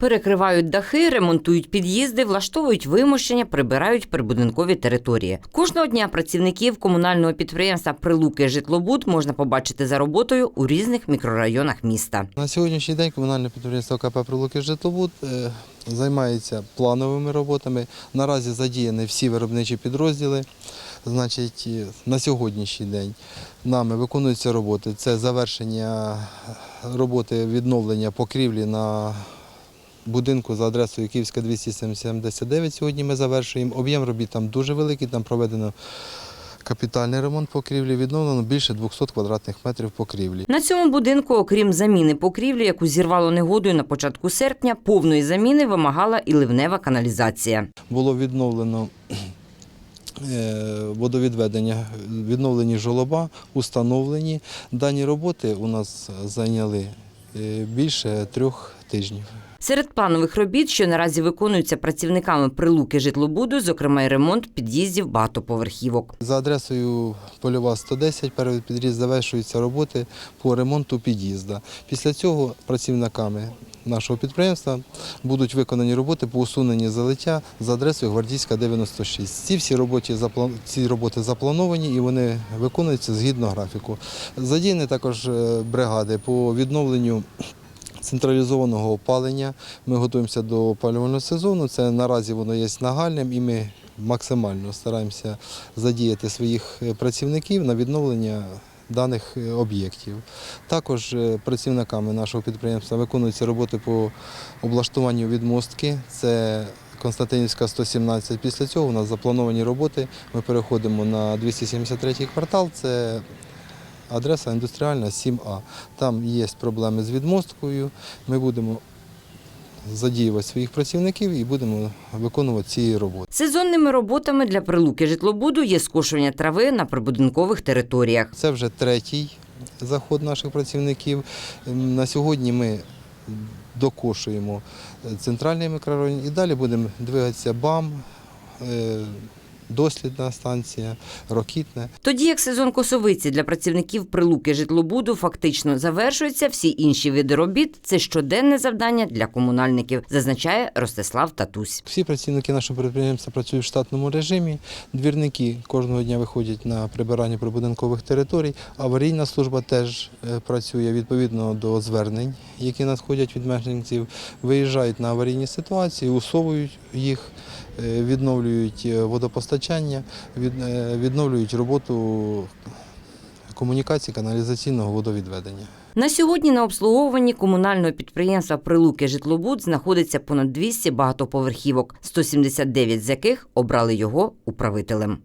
Перекривають дахи, ремонтують під'їзди, влаштовують вимощення, прибирають прибудинкові території. Кожного дня працівників комунального підприємства Прилуки Житлобуд можна побачити за роботою у різних мікрорайонах міста. На сьогоднішній день комунальне підприємство КП «Прилуки Житлобуд» е, займається плановими роботами. Наразі задіяні всі виробничі підрозділи. Значить, е, на сьогоднішній день нами виконуються роботи. Це завершення роботи відновлення покрівлі на будинку за адресою Київська 279. Сьогодні ми завершуємо. Об'єм робіт там дуже великий, там проведено капітальний ремонт покрівлі, відновлено більше 200 квадратних метрів покрівлі. На цьому будинку, окрім заміни покрівлі, яку зірвало негодою на початку серпня, повної заміни вимагала і ливнева каналізація. було відновлено е, водовідведення, відновлені жолоба, установлені. Дані роботи у нас зайняли е, більше трьох тижнів. Серед планових робіт, що наразі виконуються працівниками прилуки житлобуду, зокрема й ремонт під'їздів багатоповерхівок. За адресою Польова 110 перший підріз завершуються роботи по ремонту під'їзда. Після цього працівниками нашого підприємства будуть виконані роботи по усуненню залиття за адресою Гвардійська 96. Ці всі роботи, ці роботи заплановані і вони виконуються згідно графіку. Задіяні також е, бригади по відновленню централізованого опалення. Ми готуємося до опалювального сезону. Це наразі воно є нагальним і ми максимально стараємося задіяти своїх е, працівників на відновлення даних е, об'єктів. Також е, працівниками нашого підприємства виконуються роботи по облаштуванню відмостки. Це Константинівська 117. Після цього у нас заплановані роботи. Ми переходимо на 273 квартал. Це адреса індустріальна 7А. Там є проблеми з відмосткою. Ми будемо задіювати своїх працівників і будемо виконувати ці роботи. Сезонними роботами для прилуки житлобуду є скошування трави на прибудинкових територіях. Це вже третій заход наших працівників. Ем, На сьогодні ми докошуємо центральний мікрорайон і далі будемо двигатися БАМ, е, дослідна станція, ракітне. Тоді як сезон косовиці для працівників прилуки житлобуду фактично завершується, всі інші види робіт це щоденне завдання для комунальників, зазначає Ростислав Татусь. Всі працівники нашого підприємства працюють в штатному режимі. Двірники кожного дня виходять на прибирання прибудинкових територій. Аварійна служба теж е, працює відповідно до звернень, які надходять від мешканців. Виїжджають на аварійні ситуації, усовують їх, відновлюють е, водопостачання, е, відновлюють роботу комунікації каналізаційного водовідведення. На сьогодні на обслуговуванні комунального підприємства Прилуки житлобуд знаходиться понад 200 багатоповерхівок, 179 з яких обрали його управителем.